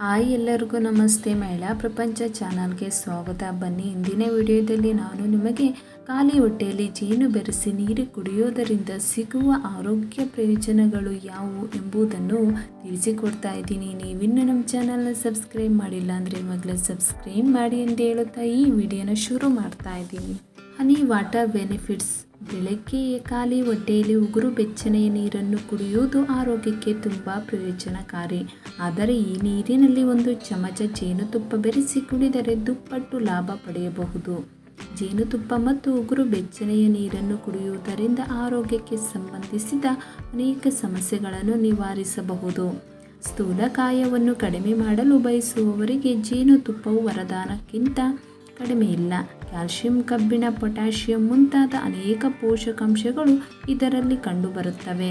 Hi ಎಲ್ಲರಿಗೂ ನಮಸ್ತೆ ಮಹಿಳಾ ಪ್ರಪಂಚ ಚಾನಲ್ಗೆ ಸ್ವಾಗತ. ಬನ್ನಿ, ಇಂದಿನ ವಿಡಿಯೋದಲ್ಲಿ ನಾನು ನಿಮಗೆ ಖಾಲಿ ಹೊಟ್ಟೆಯಲ್ಲಿ ಜೇನು ಬೆರೆಸಿ ನೀರು ಕುಡಿಯೋದರಿಂದ ಸಿಗುವ ಆರೋಗ್ಯ ಪ್ರಯೋಜನಗಳು ಯಾವುವು ಎಂಬುದನ್ನು ತಿಳಿಸಿಕೊಡ್ತಾ ಇದ್ದೀನಿ. ನೀವಿನ್ನೂ ನಮ್ಮ ಚಾನಲ್ನ ಸಬ್ಸ್ಕ್ರೈಬ್ ಮಾಡಿಲ್ಲ ಅಂದರೆ ಮೊದಲು ಸಬ್ಸ್ಕ್ರೈಬ್ ಮಾಡಿ ಅಂತ ಹೇಳುತ್ತಾ ಈ ವಿಡಿಯೋನ ಶುರು ಮಾಡ್ತಾ ಇದ್ದೀನಿ. ಹನಿ ವಾಟರ್ ಬೆನಿಫಿಟ್ಸ್ ಬೆಳಗ್ಗೆ ಖಾಲಿ ಹೊಟ್ಟೆಯಲ್ಲಿ ಉಗುರು ಬೆಚ್ಚನೆಯ ನೀರನ್ನು ಕುಡಿಯುವುದು ಆರೋಗ್ಯಕ್ಕೆ ತುಂಬ ಪ್ರಯೋಜನಕಾರಿ. ಆದರೆ ಈ ನೀರಿನಲ್ಲಿ ಒಂದು ಚಮಚ ಜೇನುತುಪ್ಪ ಬೆರೆಸಿ ಕುಡಿದರೆ ದುಪ್ಪಟ್ಟು ಲಾಭ ಪಡೆಯಬಹುದು. ಜೇನುತುಪ್ಪ ಮತ್ತು ಉಗುರು ಬೆಚ್ಚನೆಯ ನೀರನ್ನು ಕುಡಿಯುವುದರಿಂದ ಆರೋಗ್ಯಕ್ಕೆ ಸಂಬಂಧಿಸಿದ ಅನೇಕ ಸಮಸ್ಯೆಗಳನ್ನು ನಿವಾರಿಸಬಹುದು. ಸ್ಥೂಲಕಾಯವನ್ನು ಕಡಿಮೆ ಮಾಡಲು ಬಯಸುವವರಿಗೆ ಜೇನುತುಪ್ಪವು ವರದಾನಕ್ಕಿಂತ ಕಡಿಮೆ ಇಲ್ಲ. ಕ್ಯಾಲ್ಸಿಯಂ, ಕಬ್ಬಿಣ, ಪೊಟ್ಯಾಷಿಯಂ ಮುಂತಾದ ಅನೇಕ ಪೋಷಕಾಂಶಗಳು ಇದರಲ್ಲಿ ಕಂಡುಬರುತ್ತವೆ.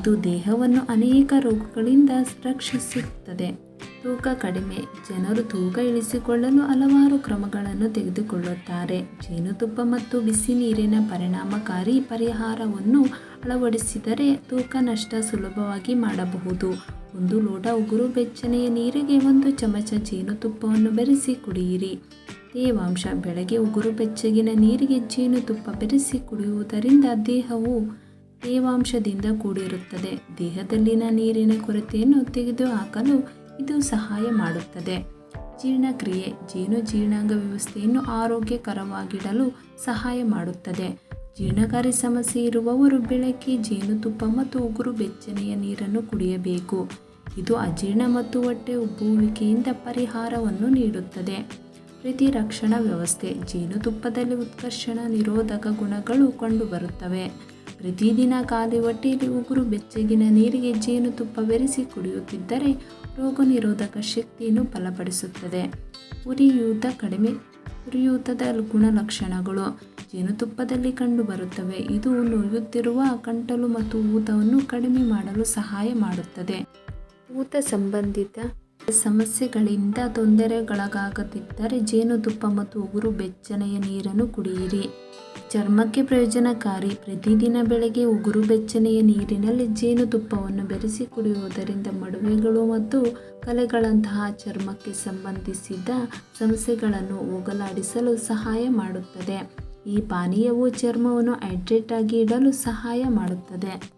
ಇದು ದೇಹವನ್ನು ಅನೇಕ ರೋಗಗಳಿಂದ ರಕ್ಷಿಸುತ್ತದೆ. ತೂಕ ಕಡಿಮೆ. ಜನರು ತೂಕ ಇಳಿಸಿಕೊಳ್ಳಲು ಹಲವಾರು ಕ್ರಮಗಳನ್ನು ತೆಗೆದುಕೊಳ್ಳುತ್ತಾರೆ. ಜೇನುತುಪ್ಪ ಮತ್ತು ಬಿಸಿ ನೀರಿನ ಪರಿಣಾಮಕಾರಿ ಪರಿಹಾರವನ್ನು ಅಳವಡಿಸಿದರೆ ತೂಕ ನಷ್ಟ ಸುಲಭವಾಗಿ ಮಾಡಬಹುದು. ಒಂದು ಲೋಟ ಉಗುರು ಬೆಚ್ಚನೆಯ ನೀರಿಗೆ ಒಂದು ಚಮಚ ಜೇನುತುಪ್ಪವನ್ನು ಬೆರೆಸಿ ಕುಡಿಯಿರಿ. ತೇವಾಂಶ ಬೆಳಗ್ಗೆ ಉಗುರು ಬೆಚ್ಚಗಿನ ನೀರಿಗೆ ಜೇನುತುಪ್ಪ ಬೆರೆಸಿ ಕುಡಿಯುವುದರಿಂದ ದೇಹವು ತೇವಾಂಶದಿಂದ ಕೂಡಿರುತ್ತದೆ. ದೇಹದಲ್ಲಿನ ನೀರಿನ ಕೊರತೆಯನ್ನು ತೆಗೆದುಹಾಕಲು ಇದು ಸಹಾಯ ಮಾಡುತ್ತದೆ. ಜೀರ್ಣಕ್ರಿಯೆ, ಜೇನು ಜೀರ್ಣಾಂಗ ವ್ಯವಸ್ಥೆಯನ್ನು ಆರೋಗ್ಯಕರವಾಗಿಡಲು ಸಹಾಯ ಮಾಡುತ್ತದೆ. ಜೀರ್ಣಕಾರಿ ಸಮಸ್ಯೆ ಇರುವವರು ಬೆಳಗ್ಗೆ ಜೇನುತುಪ್ಪ ಮತ್ತು ಉಗುರು ಬೆಚ್ಚನೆಯ ನೀರನ್ನು ಕುಡಿಯಬೇಕು. ಇದು ಅಜೀರ್ಣ ಮತ್ತು ಹೊಟ್ಟೆ ಉಬ್ಬುವಿಕೆಯಿಂದ ಪರಿಹಾರವನ್ನು ನೀಡುತ್ತದೆ. ಪ್ರತಿರಕ್ಷಣಾ ವ್ಯವಸ್ಥೆ, ಜೇನುತುಪ್ಪದಲ್ಲಿ ಉತ್ಕರ್ಷಣ ನಿರೋಧಕ ಗುಣಗಳು ಕಂಡುಬರುತ್ತವೆ. ಪ್ರತಿದಿನ ಖಾಲಿ ಹೊಟ್ಟೆಯಲ್ಲಿ ಉಗುರು ಬೆಚ್ಚಗಿನ ನೀರಿಗೆ ಜೇನುತುಪ್ಪ ಬೆರೆಸಿ ಕುಡಿಯುತ್ತಿದ್ದರೆ ರೋಗ ನಿರೋಧಕ ಶಕ್ತಿಯನ್ನು ಬಲಪಡಿಸುತ್ತದೆ. ಉರಿಯೂತ ಕಡಿಮೆ ಉರಿಯೂತದ ಗುಣಲಕ್ಷಣಗಳು ಜೇನುತುಪ್ಪದಲ್ಲಿ ಕಂಡುಬರುತ್ತವೆ. ಇದು ನೋಯುತ್ತಿರುವ ಕಂಟಲು ಮತ್ತು ಊತವನ್ನು ಕಡಿಮೆ ಮಾಡಲು ಸಹಾಯ ಮಾಡುತ್ತದೆ. ಊತ ಸಂಬಂಧಿತ ಸಮಸ್ಯೆಗಳಿಂದ ತೊಂದರೆಗೊಳಗಾಗದಿದ್ದರೆ ಜೇನುತುಪ್ಪ ಮತ್ತು ಉಗುರು ಬೆಚ್ಚನೆಯ ನೀರನ್ನು ಕುಡಿಯಿರಿ. ಚರ್ಮಕ್ಕೆ ಪ್ರಯೋಜನಕಾರಿ ಪ್ರತಿದಿನ ಬೆಳಗ್ಗೆ ಉಗುರು ಬೆಚ್ಚನೆಯ ನೀರಿನಲ್ಲಿ ಜೇನುತುಪ್ಪವನ್ನು ಬೆರೆಸಿ ಕುಡಿಯುವುದರಿಂದ ಮಡುವೆಗಳು ಮತ್ತು ಕಲೆಗಳಂತಹ ಚರ್ಮಕ್ಕೆ ಸಂಬಂಧಿಸಿದ ಸಮಸ್ಯೆಗಳನ್ನು ಹೋಗಲಾಡಿಸಲು ಸಹಾಯ ಮಾಡುತ್ತದೆ. ಈ ಪಾನೀಯವು ಚರ್ಮವನ್ನು ಹೈಡ್ರೇಟ್ ಆಗಿ ಇಡಲು ಸಹಾಯ ಮಾಡುತ್ತದೆ.